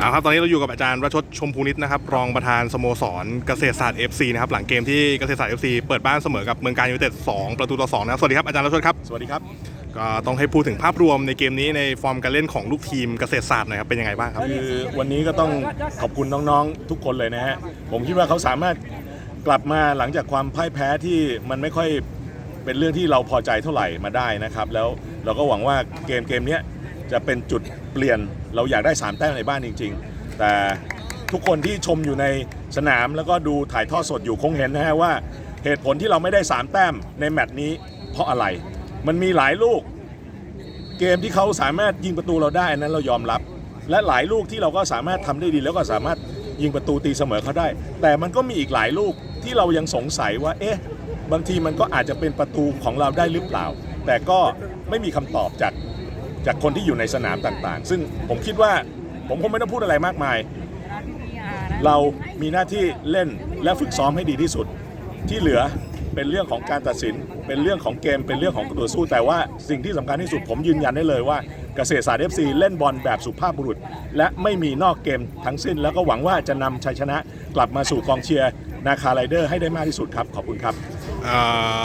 เอาครับตอนนี้เราอยู่กับอาจารย์ประชดชมพูนิตนะครับรองประธานสโมสรเกษตรศาสตร์ FC นะครับหลังเกมที่เกษตรศาสตร์ FC เปิดบ้านเสมอกับเมืองการยูไนเต็ด2ประตูต่อ2นะครับสวัสดีครับอาจารย์ประชดครับสวัสดีครับก็ต้องให้พูดถึงภาพรวมในเกมนี้ในฟอร์มการเล่นของลูกทีมเกษตรศาสตร์หน่อยครับเป็นยังไงบ้างครับคือวันนี้ก็ต้องขอบคุณน้องๆทุกคนเลยนะฮะผมคิดว่าเขาสามารถกลับมาหลังจากความพ่ายแพ้ที่มันไม่ค่อยเป็นเรื่องที่เราพอใจเท่าไหร่มาได้นะครับ แล้วเราก็หวังว่าเกมเกมเนี้ย จะเป็นจุดเปลี่ยนเราอยากได้ 3 แต้มในบ้านจริง ๆ แต่ทุกคนที่ชมอยู่ในสนามแล้วก็ดูถ่ายทอดสดอยู่คงเห็นนะฮะว่าเหตุผลที่เราไม่ได้ 3 แต้มในแมตช์นี้ เพราะอะไร มันมีหลายลูก เกมที่เขาสามารถยิงประตูเราได้อันนั้นเรายอมรับ และหลายลูกที่เราก็สามารถทำได้ดี แล้วก็สามารถยิงประตูตีเสมอเขาได้ แต่มันก็มีอีกหลายลูกที่เรายังสงสัยว่า เอ๊ะ บางทีมันก็อาจจะเป็นประตูของเราได้หรือเปล่า แต่ก็ไม่มีคำตอบจาก จากคนที่อยู่ในสนามต่างๆ ซึ่งผมคิดว่าผมคงไม่ต้องพูดอะไรมากมาย เรามีหน้าที่เล่นและฝึกซ้อมให้ดีที่สุด ที่เหลือเป็นเรื่องของการตัดสิน เป็นเรื่องของเกม เป็นเรื่องของตัวสู้ แต่ว่าสิ่งที่สำคัญที่สุดผมยืนยันได้เลยว่าเกษตรศาสตร์ FC เล่นบอลแบบสุภาพบุรุษ และไม่มีนอกเกมทั้งสิ้น แล้วก็หวังว่าจะนำชัยชนะกลับมาสู่กองเชียร์นาคาไรเดอร์ให้ได้มากที่สุดครับ ขอบคุณครับเอ่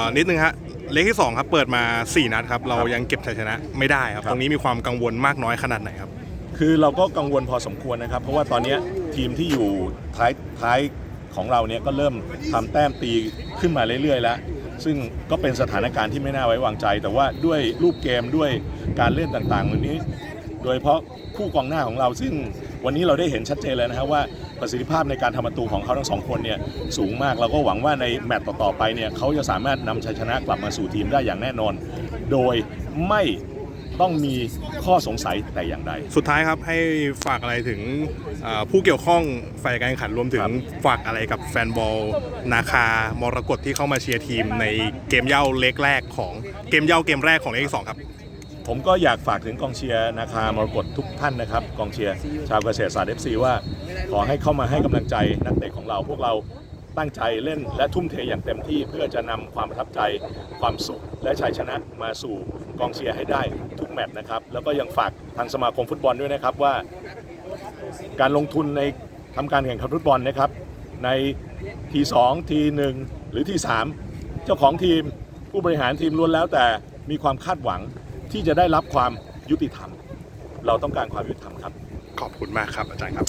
อนิดนึงฮะ เลขที่2ครับเปิดมา 4 นัดครับเรายังเก็บชัยชนะไม่ได้ครับครับ ตรงนี้มีความกังวลมากน้อยขนาดไหนครับ คือเราก็กังวลพอสมควรนะครับ เพราะว่าตอนนี้ทีมที่อยู่ท้ายท้ายของเราเนี่ยก็เริ่มทำแต้มตีขึ้นมาเรื่อยๆ แล้ว ซึ่งก็เป็นสถานการณ์ที่ไม่น่าไว้วางใจ แต่ว่าด้วยรูปเกมด้วยการเล่นต่างๆวันนี้ โดยเฉพาะคู่กองหน้าของเราซึ่งวันนี้เราได้เห็นชัดเจนเลยนะครับว่า ประสิทธิภาพในการทำประตูของเขาทั้งสองคนเนี่ยสูงมากเราก็หวังว่าในแมตต์ต่อๆไปเนี่ยเขาจะสามารถนำชัยชนะกลับมาสู่ทีมได้อย่างแน่นอน โดยไม่ต้องมีข้อสงสัยแต่อย่างใด สุดท้ายครับให้ฝากอะไรถึงเอ่อผู้เกี่ยวข้องฝ่ายการแข่งขันรวมถึงฝากอะไรกับแฟนบอลนาคามรกตที่เข้ามาเชียร์ทีมในเกมเย่าเล็กแรกของเกมเย่าเกมแรกของเลขที่สองครับ ผมก็อยากฝากถึงกองเชียร์นาคามรกตทุกท่านนะครับกองเชียร์ชาวเกษตรศาสตร์ FC ว่าขอให้เข้ามาให้กำลังใจนักเตะของเราพวกเราตั้งใจเล่นและทุ่มเทอย่างเต็มที่เพื่อจะนำความประทับใจความสุข และชัยชนะมาสู่กองเชียร์ให้ได้ทุกแมตช์นะครับ แล้วก็ยังฝากทางสมาคมฟุตบอลด้วยนะครับว่า การลงทุนในทำการแข่งขันฟุตบอลนะครับ ในทีสองทีหนึ่งหรือทีสามเจ้าของทีมผู้บริหารทีมล้วนแล้วแต่มีความคาดหวัง ที่จะได้รับความยุติธรรม เราต้องการความยุติธรรมครับ ขอบคุณมากครับอาจารย์ครับ